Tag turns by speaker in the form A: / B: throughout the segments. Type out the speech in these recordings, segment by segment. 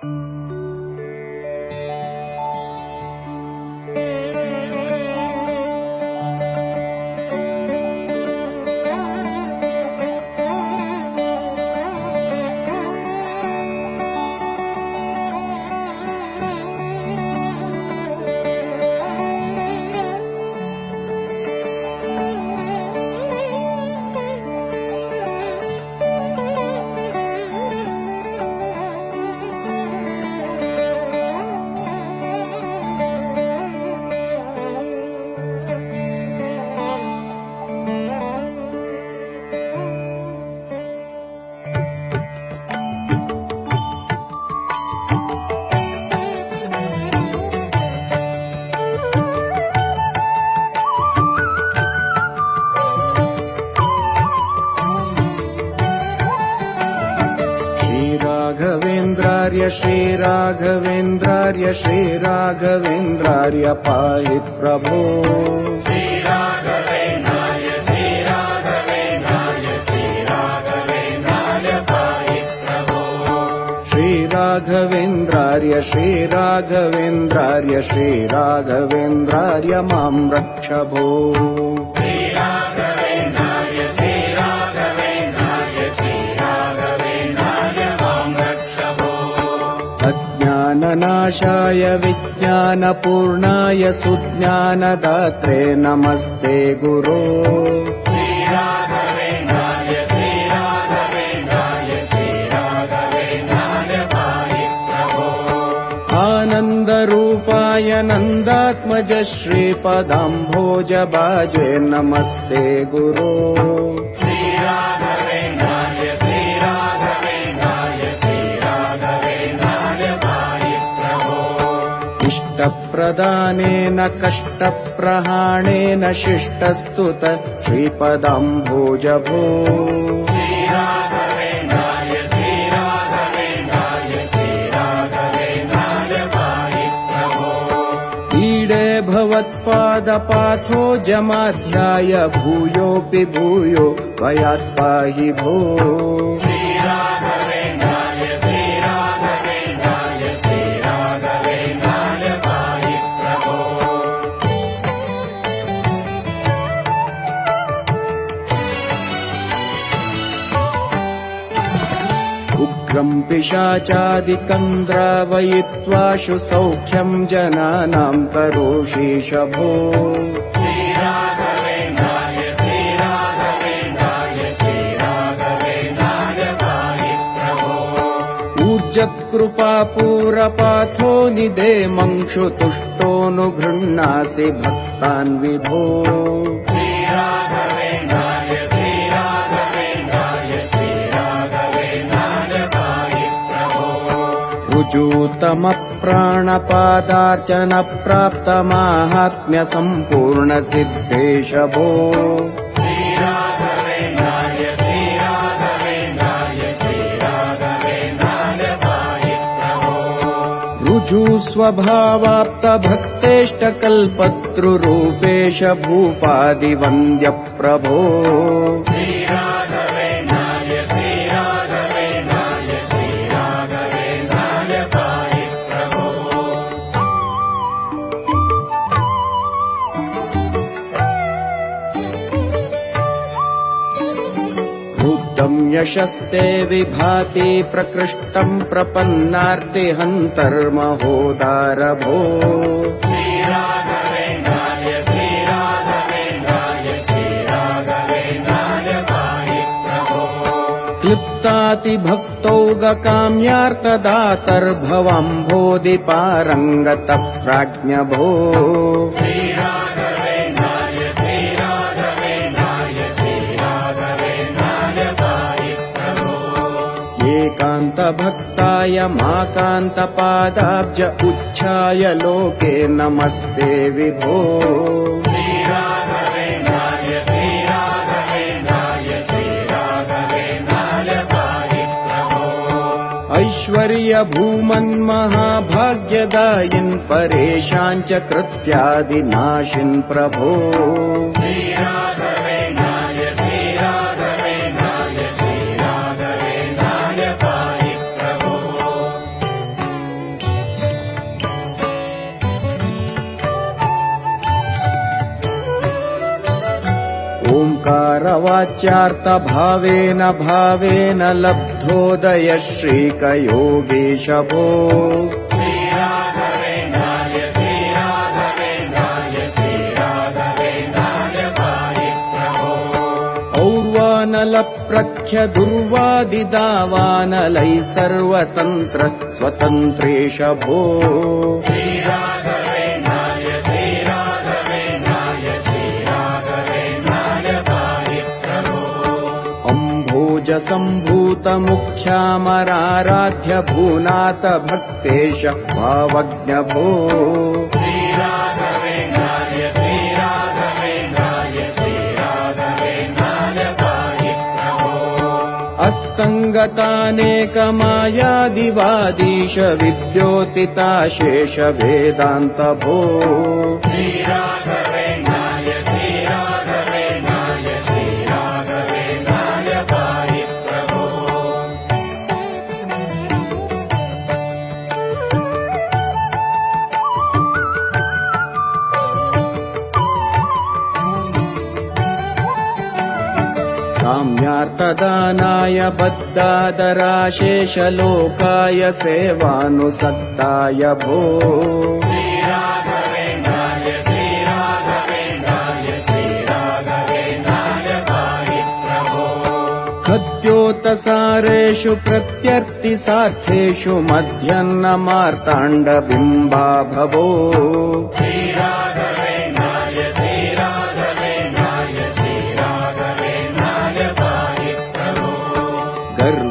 A: श्रीराघवेन्द्रार्य श्रीराघवेन्द्रार्य श्रीराघवेन्द्रार्य पाहि प्रभो। श्रीराघवेन्द्रार्य श्रीराघवेन्द्रार्य श्रीराघवेन्द्रार्य मां रक्ष अज्ञाननाशाय विज्ञानपूर्णाय सुज्ञानदात्रे नमस्ते गुरो। आनन्दरूपाय नन्दात्मज श्रीपदाम्भोजबाजे नमस्ते गुरो इष्टप्रदानेन कष्टप्रहाणेन शिष्टस्तुत श्रीपदाम्भोज भो ईडे भवत्पादपाथो जमाध्याय भूयोऽपि भूयो त्वयात् पाहि भो पिशाचादिकं द्रावयित्वाशु सौख्यं जनानां करोषीश भो ऊर्जत्कृपापूरपाथो निदेमंशु तुष्टोऽनुगृह्णासि भक्तान् विभो ऋजूतमप्राणपादार्चनप्राप्तमाहात्म्यसम्पूर्णसिद्धेश भो ऋजुस्वभावाप्तभक्तेष्टकल्पतृरूपेश भूपादिवन्द्यप्रभो यशस्ते विभाति प्रकृष्टं प्रपन्नार्तिहन्तर्महोदार भो क्लिप्तातिभक्तौगकाम्यार्तदातर्भवम्भोदिपारङ्गत प्राज्ञ भो एकान्तभक्ताय माकान्तपादाब्ज उच्छाय लोके नमस्ते विभो। ऐश्वर्यभूमन्महाभाग्यदायिन् परेशान् च कृत्यादिनाशिन् प्रभो प्रवाच्यार्थभावेन भावेन लब्धोदय श्रीकयोगीश भो और्वानलप्रख्य दुर्वादिदावानलैः सर्वतन्त्र स्वतन्त्रेश भो अम्भोजसम्भूतमुख्यामराराध्य भूनाथ भक्तेश भावज्ञ भो अस्तङ्गतानेकमायादिवादीश विद्योतिताशेष वेदान्त काम्यार्थदानाय बद्धादराशेषलोकाय सेवानुसक्ताय भो। खद्योतसारेषु प्रत्यर्थिसार्थेषु मध्यन्नमार्ताण्डबिम्बा भवो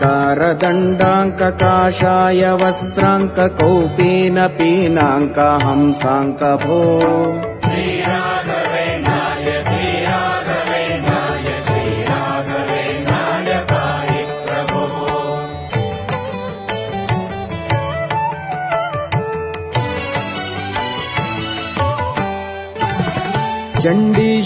A: नणत्कारदण्डाङ्ककाशाय वस्त्राङ्ककौपीन पीनाङ्क हंसाङ्क भो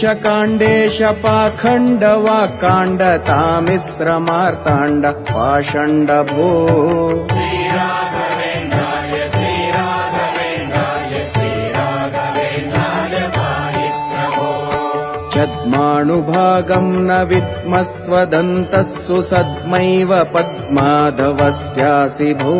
A: चण्डीशकाण्डेश पाखण्डवाकाण्ड तामिश्रमार्ताण्ड पाषण्ड भो चद्माणुभागम् न विद्मस्त्वदन्तः सुसद्मैव पद्माधवस्यासि भो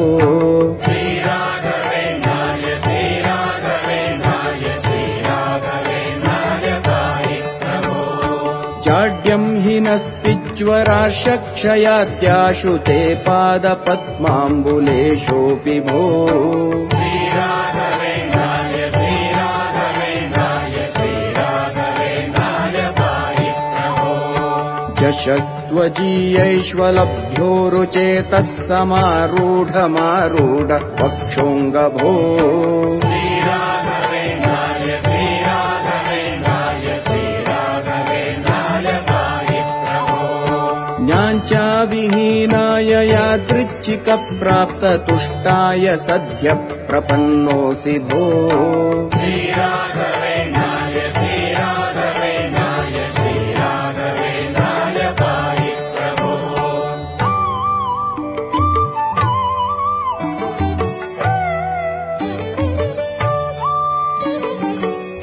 A: जाड्यम् हि नस्तिज्वराशक्षयाद्याशु ते पादपद्माम्बुलेशोऽपि भो। जशत्वजीयैष्वलभ्योरुचेतः समारूढमारूढ वक्षोऽङ्गभो विहीनाय यादृच्छिकप्राप्ततुष्टाय सद्य प्रपन्नोऽसि भो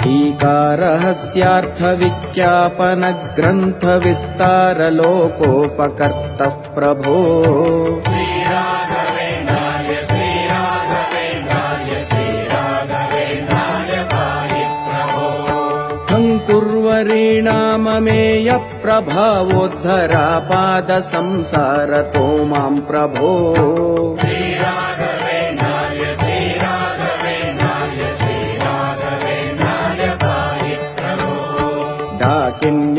A: टीकारहस्यार्थविज्ञापनग्रन्थविस्तारलोकोपकर्तः प्रभो कुर्वरीणाममेय प्रभावोद्धरापादसंसारतो माम् प्रभो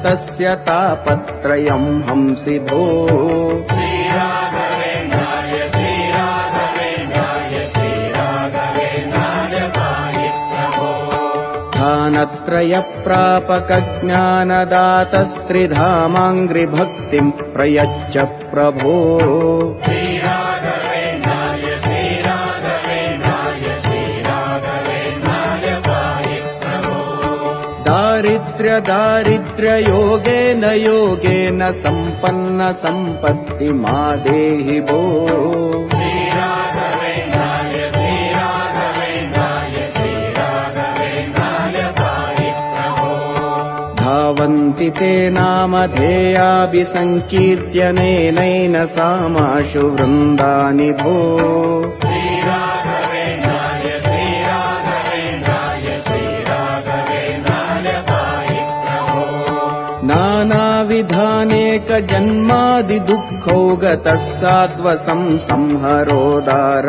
A: भक्तस्य तापत्रयम् हंसि भो। ज्ञानत्रयप्रापकज्ञानदातस्त्रिधामाङ्घ्रिभक्तिम् प्रयच्छ प्रभो दारिद्र्य दारिद्र्ययोगेन योगेन सम्पन्न सम्पत्ति मा देहि भो। धावन्ति ते नामधेयाभिसङ्कीर्त्यनेनैन सामाशु वृन्दानि भो नानाविधानेकजन्मादिदुःखौ गतः सात्वसं संहरोदार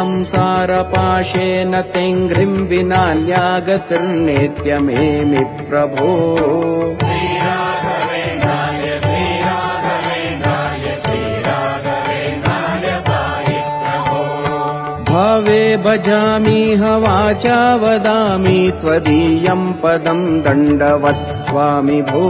A: संसारपाशेन तेङ्घ्रिं विनान्यागतिर्नेत्यमेमि प्रभो। भावे भजामीह वाचा वदामि त्वदीयं पदं दण्डवत् स्वामि भो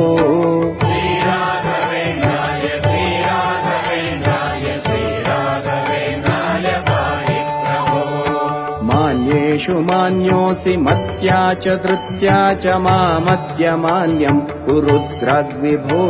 A: मान्येषु मान्योऽसि मत्या च धृत्या च मामद्य मान्यम् कुरुद्राग्विभो